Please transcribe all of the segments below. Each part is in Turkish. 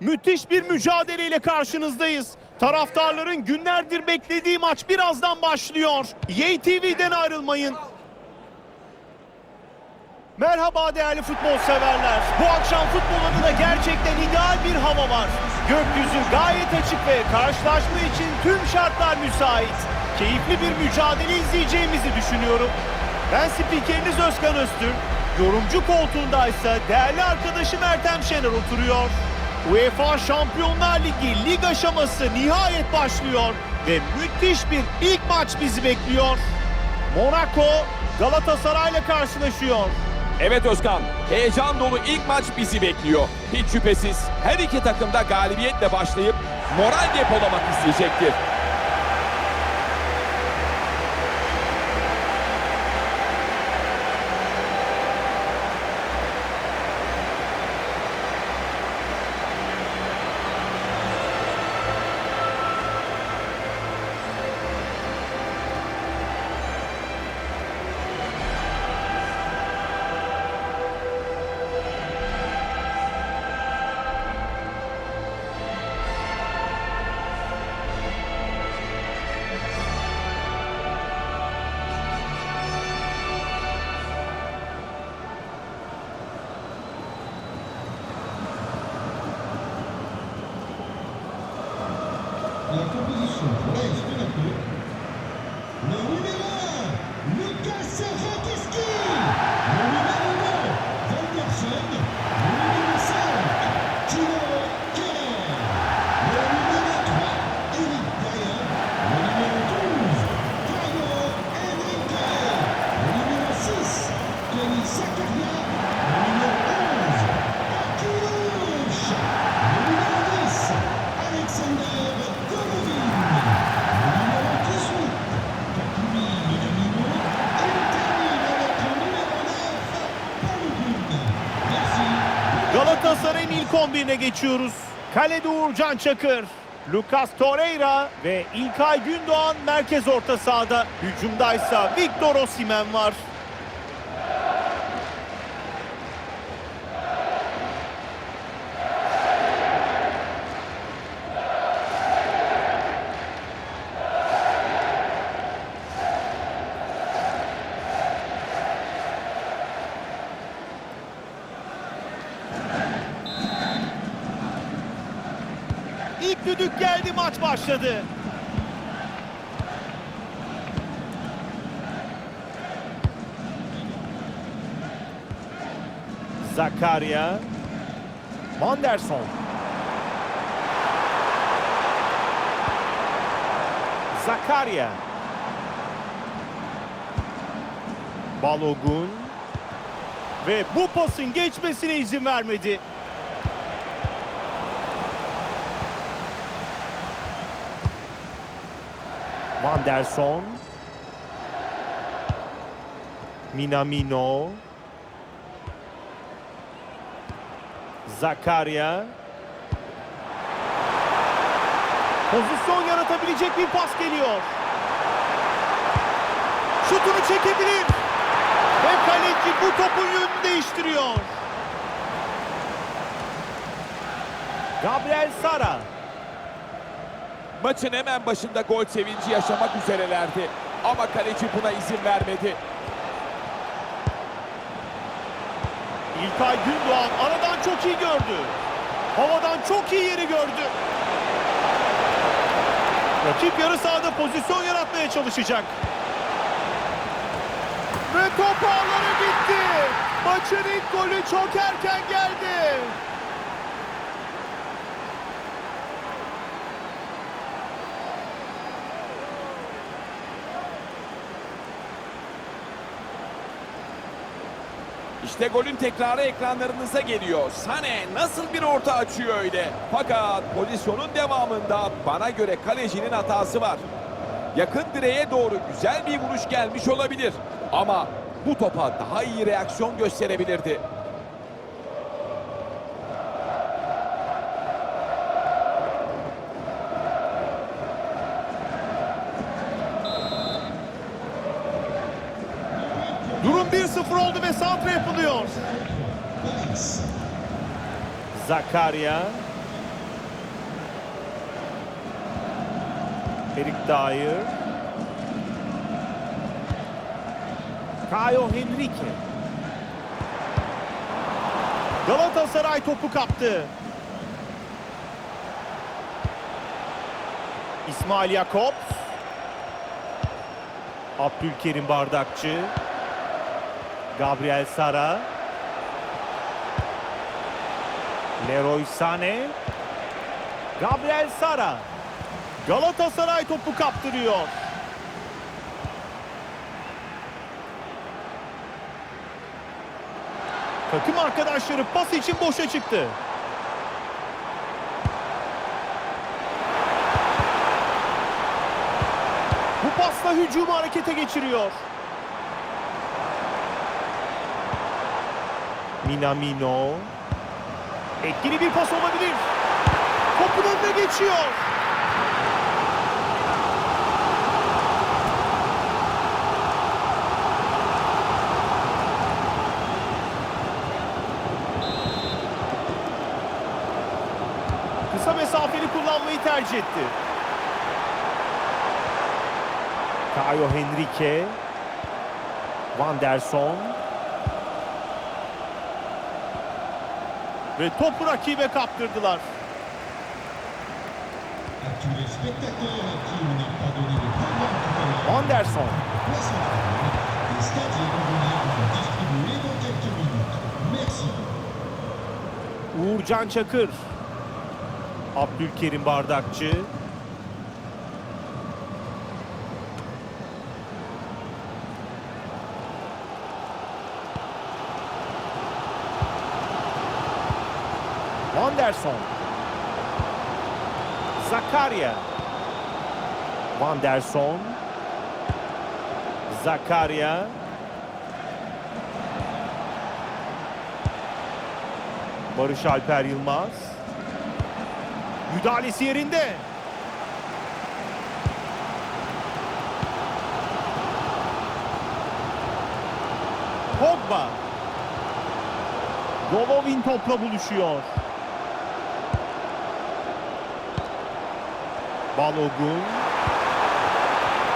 Müthiş bir mücadeleyle karşınızdayız. Taraftarların günlerdir beklediği maç birazdan başlıyor. YTV'den ayrılmayın. Merhaba değerli futbol severler. Bu akşam futbol adına gerçekten ideal bir hava var. Gökyüzü gayet açık ve karşılaşma için tüm şartlar müsait. Keyifli bir mücadele izleyeceğimizi düşünüyorum. Ben spikeriniz Özkan Öztürk. Yorumcu koltuğundaysa değerli arkadaşım Ertem Şener oturuyor. UEFA Şampiyonlar Ligi lig aşaması nihayet başlıyor ve müthiş bir ilk maç bizi bekliyor. Monaco Galatasaray'la karşılaşıyor. Evet Özkan, heyecan dolu ilk maç bizi bekliyor. Hiç şüphesiz her iki takım da galibiyetle başlayıp moral depolamak isteyecektir. İlk 11'ine geçiyoruz. Kalede Uğurcan Çakır, Lucas Torreira ve İlkay Gündoğan merkez orta sahada. Hücumdaysa Victor Osimhen var. Düdük geldi maç başladı. Zakaria. Manderson. Zakaria. Balogun. Ve bu pasın geçmesine izin vermedi. Vanderson. Minamino. Zakaria. Pozisyon yaratabilecek bir pas geliyor. Şutunu çekebilir. Ve kaleci bu topun yönünü değiştiriyor. Gabriel Sara. Maçın hemen başında gol sevinci yaşamak üzerelerdi. Ama kaleci buna izin vermedi. İlkay Gündoğan aradan çok iyi gördü. Havadan çok iyi yeri gördü. Rakip yarı sahada pozisyon yaratmaya çalışacak. Ve top ağlara gitti. Maçın ilk golü çok erken geldi. İşte golün tekrarı ekranlarınıza geliyor. Sane nasıl bir orta açıyor öyle. Fakat pozisyonun devamında bana göre kalecinin hatası var. Yakın direğe doğru güzel bir vuruş gelmiş olabilir. Ama bu topa daha iyi reaksiyon gösterebilirdi. 1-0 oldu ve santra yapılıyor. Zakaria. Erik Dyer. Kayo Henrique. Galatasaray topu kaptı. İsmail Yakop. Abdülkerim Bardakçı. Gabriel Sara. Leroy Sané. Gabriel Sara. Galatasaray topu kaptırıyor. Takım arkadaşları pas için boşa çıktı. Bu pasla hücumu harekete geçiriyor. Minamino. Etkili bir pas olabilir. Topun önüne geçiyor. Kısa mesafeli kullanmayı tercih etti. Caio Henrique. Van der Son. Distribuer dans quelques minutes. Merci. Uğurcan Çakır. Abdülkerim Bardakçı. Anderson. Zakaria. Van der Son. Zakaria. Barış Alper Yılmaz. Müdahalesi yerinde. Pogba. Golovin topla buluşuyor. Balogun.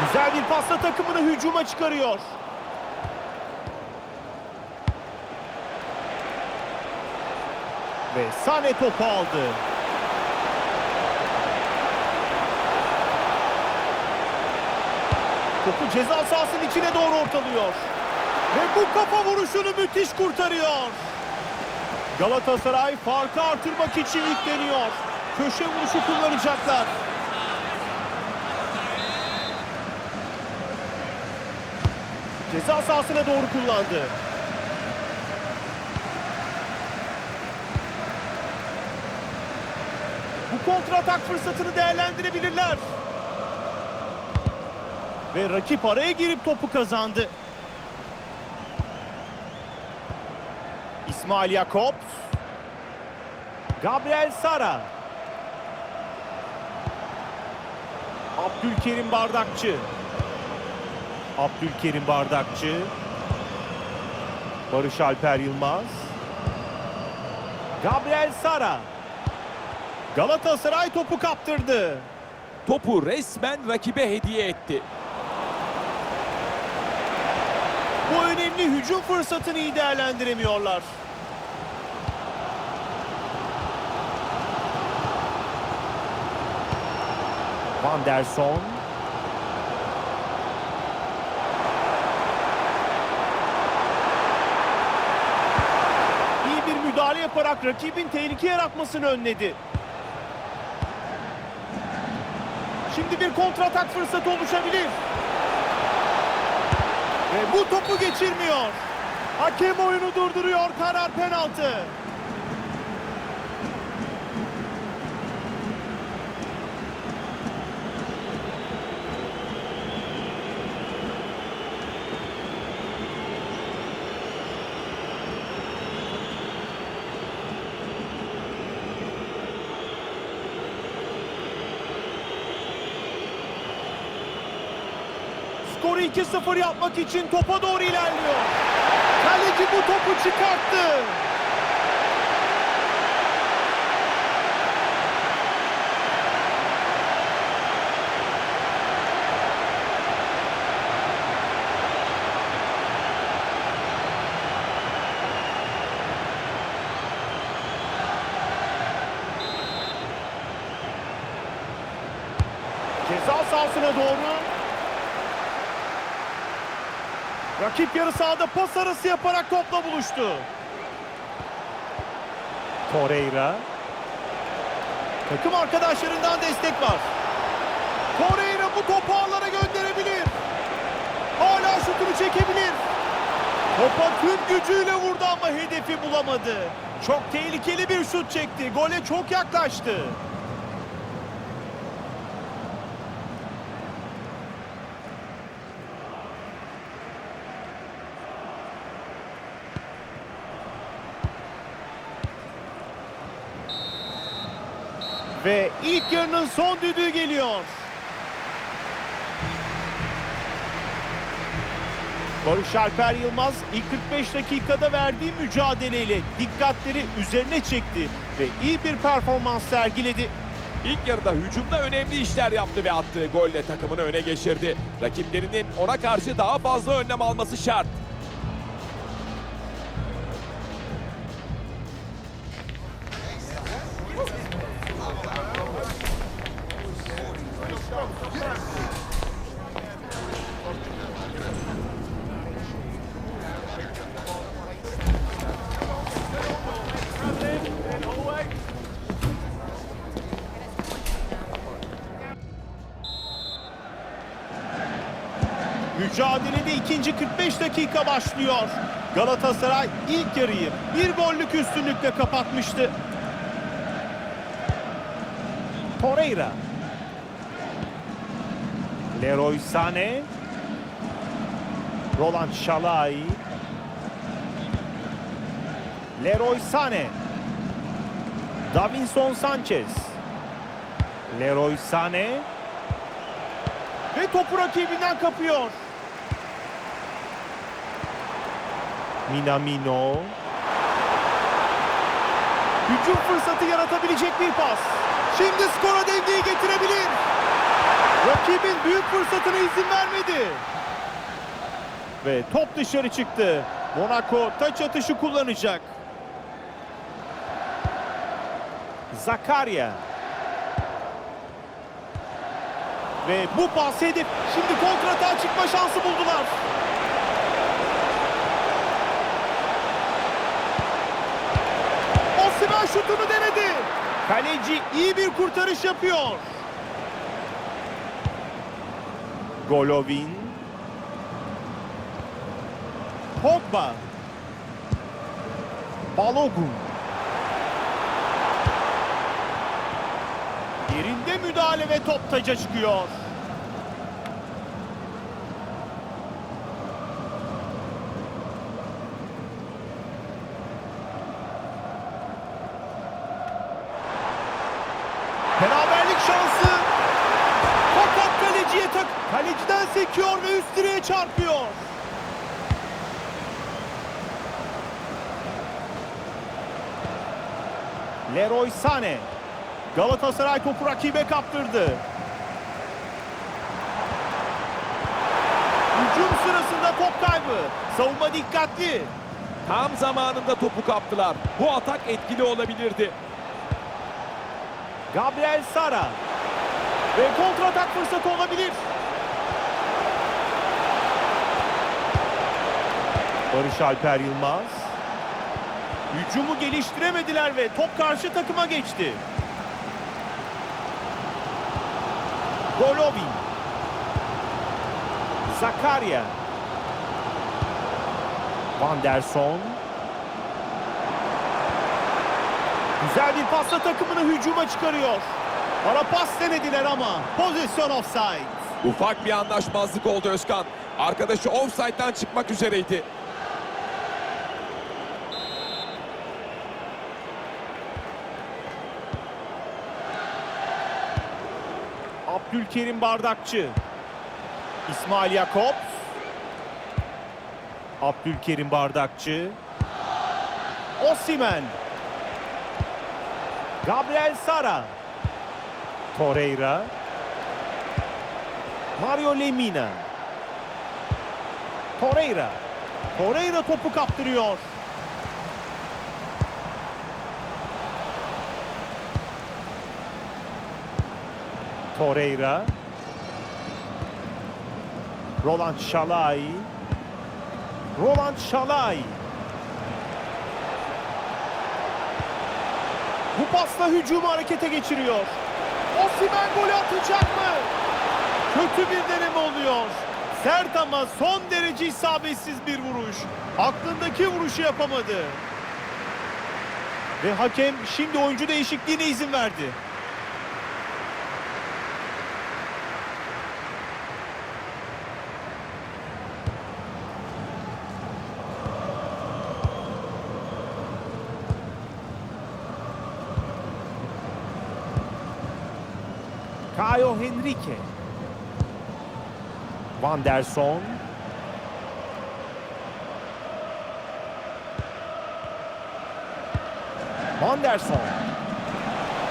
Güzel bir pasla takımını hücuma çıkarıyor. Ve Sane topu aldı. Topu ceza sahasının içine doğru ortalıyor. Ve bu kafa vuruşunu müthiş kurtarıyor. Galatasaray farkı artırmak için yükleniyor. Köşe vuruşu kullanacaklar. Ceza sahasına doğru kullandı. Bu kontratak fırsatını değerlendirebilirler. Ve rakip araya girip topu kazandı. İsmail Yakup. Gabriel Sara. Abdülkerim Bardakçı. Abdülkerim Bardakçı. Barış Alper Yılmaz. Gabriel Sara. Galatasaray topu kaptırdı. Topu resmen rakibe hediye etti. Bu önemli hücum fırsatını iyi değerlendiremiyorlar. Van der Son. İyi bir müdahale yaparak rakibin tehlike yaratmasını önledi. Şimdi bir kontratak fırsatı oluşabilir. Ve bu topu geçirmiyor. Hakem oyunu durduruyor. Karar penaltı. skoru 2-0 yapmak için topa doğru ilerliyor. Kaleci bu topu çıkarttı. Ceza sahasına doğru Rakip yarı sahada pas arası yaparak topla buluştu. Torreira. Takım arkadaşlarından destek var. Torreira bu topu ağlara gönderebilir. Hala şutunu çekebilir. Topa tüm gücüyle vurdu ama hedefi bulamadı. Çok tehlikeli bir şut çekti. Gole çok yaklaştı. Ve ilk yarının son düdüğü geliyor. Barış Alper Yılmaz ilk 45 dakikada verdiği mücadeleyle dikkatleri üzerine çekti ve iyi bir performans sergiledi. İlk yarıda hücumda önemli işler yaptı ve attığı golle takımını öne geçirdi. Rakiplerinin ona karşı daha fazla önlem alması şart. Mücadelede ikinci 45 dakika başlıyor. Galatasaray ilk yarıyı bir gollük üstünlükle kapatmıştı. Torreira. Leroy Sané. Roland Şalay. Leroy Sané. Davinson Sanchez. Leroy Sané. Ve topu rakibinden kapıyor. Minamino. Hücum fırsatı yaratabilecek bir pas. Şimdi skora dengeyi getirebilir. Rakibin büyük fırsatına izin vermedi. Ve top dışarı çıktı. Monaco taç atışı kullanacak. Zakaria. Ve bu pas hedef. Şimdi kontratağa çıkma şansı buldular. Şutunu denedi. Kaleci iyi bir kurtarış yapıyor. Golovin. Pogba. Balogun. Yerinde müdahale ve top taca çıkıyor. Leroy Sané. Galatasaray topu rakibe kaptırdı. Hücum sırasında top kaybı. Savunma dikkatli. Tam zamanında topu kaptılar. Bu atak etkili olabilirdi. Gabriel Sara. Ve kontratak fırsatı olabilir. Barış Alper Yılmaz. Hücumu geliştiremediler ve top karşı takıma geçti. Golovin. Zakaria. Van der Son. Güzel bir pasla takımını hücuma çıkarıyor. Ara pas denediler ama pozisyon offside. Ufak bir anlaşmazlık oldu Özkan. Arkadaşı offside'dan çıkmak üzereydi. Abdülkerim Bardakçı. İsmail Yakup. Abdülkerim Bardakçı. Osimen. Gabriel Sara. Torreira. Mario Lemina. Torreira. Torreira topu kaptırıyor. Torreira. Roland Şalay. Roland Şalay. Bu pasla hücumu harekete geçiriyor. Osimhen golü atacak mı? Kötü bir deneme oluyor. Sert ama son derece isabetsiz bir vuruş. Aklındaki vuruşu yapamadı. Ve hakem şimdi oyuncu değişikliğine izin verdi. Caio Henrique. Van der Son. Van der Son.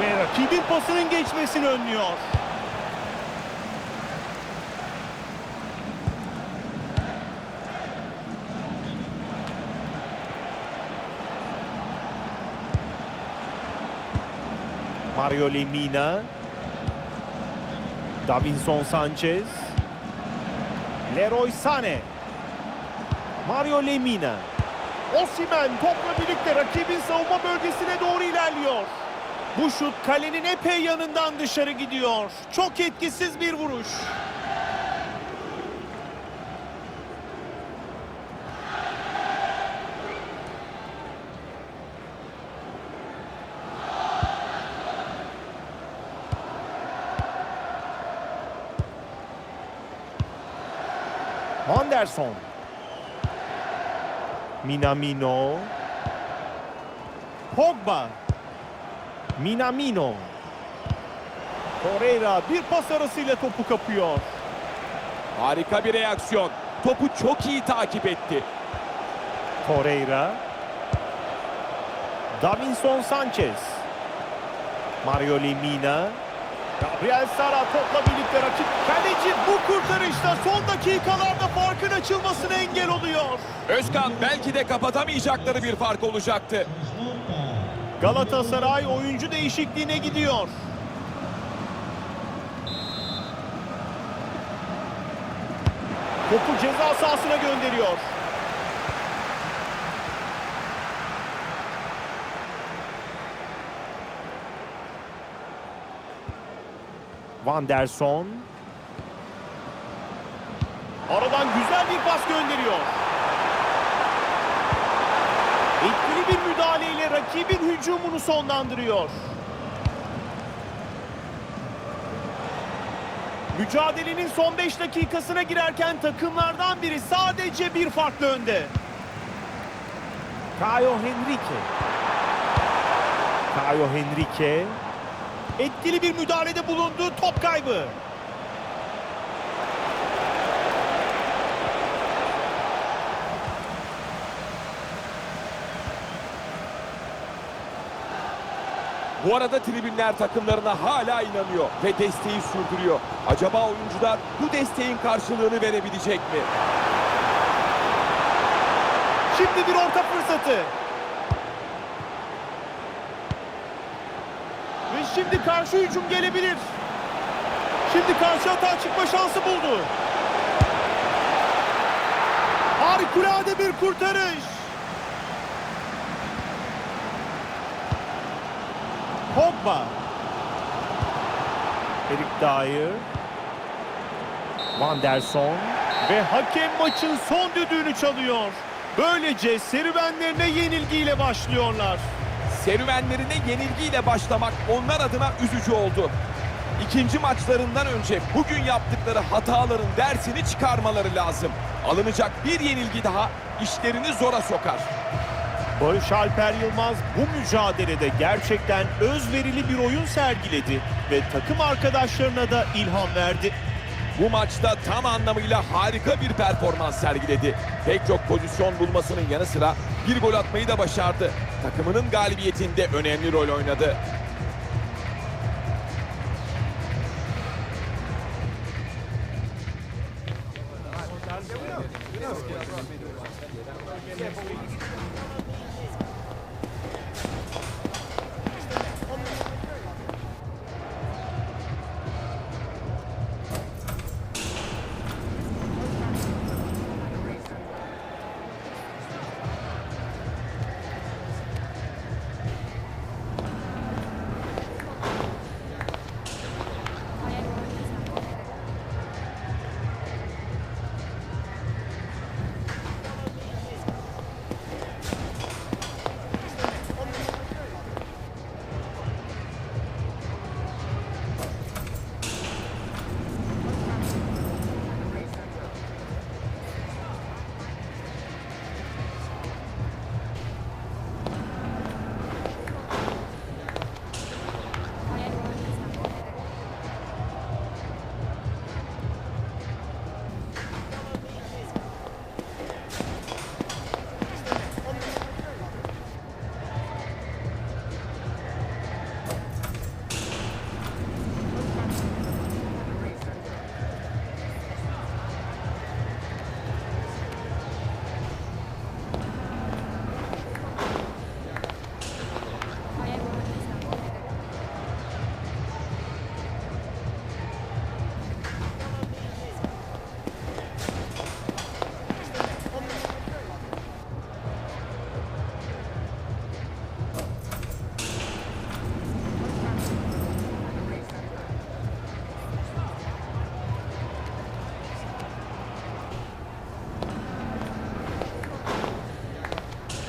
Ve rakibin pasının geçmesini önlüyor. Mario Lemina. Davinson Sanchez. Leroy Sané. Mario Lemina. Osimhen topla birlikte rakibin savunma bölgesine doğru ilerliyor. Bu şut kalenin epey yanından dışarı gidiyor. Çok etkisiz bir vuruş. Anderson. Minamino. Pogba. Minamino. Torreira bir pas arasıyla topu kapıyor. Harika bir reaksiyon. Topu çok iyi takip etti. Torreira. Davinson Sanchez. Mario Lemina. Gabriel Sara topla birlikte rakip. Kaleci bu kurtarışta son dakikalarda farkın açılmasına engel oluyor. Özkan belki de kapatamayacakları bir fark olacaktı. Galatasaray oyuncu değişikliğine gidiyor. Topu ceza sahasına gönderiyor. Van der Son. Aradan güzel bir pas gönderiyor. Etkili bir müdahaleyle rakibin hücumunu sonlandırıyor. Mücadelenin son 5 dakikasına girerken takımlardan biri sadece bir farklı önde. Caio Henrique. Caio Henrique. Etkili bir müdahalede bulundu. Top kaybı. Bu arada tribünler takımlarına hala inanıyor ve desteği sürdürüyor. Acaba oyuncular bu desteğin karşılığını verebilecek mi? Şimdi bir orta fırsatı. Şimdi karşı hücum gelebilir. Şimdi karşı hata çıkma şansı buldu. Harikulade bir kurtarış. Pogba. Eric Dyer. Van der Son. Ve hakem maçın son düdüğünü çalıyor. Böylece serüvenlerine yenilgiyle başlıyorlar. Serüvenlerine yenilgiyle başlamak onlar adına üzücü oldu. İkinci maçlarından önce bugün yaptıkları hataların dersini çıkarmaları lazım. Alınacak bir yenilgi daha işlerini zora sokar. Barış Alper Yılmaz bu mücadelede gerçekten özverili bir oyun sergiledi ve takım arkadaşlarına da ilham verdi. Bu maçta tam anlamıyla harika bir performans sergiledi. Pek çok pozisyon bulmasının yanı sıra bir gol atmayı da başardı. Takımının galibiyetinde önemli rol oynadı.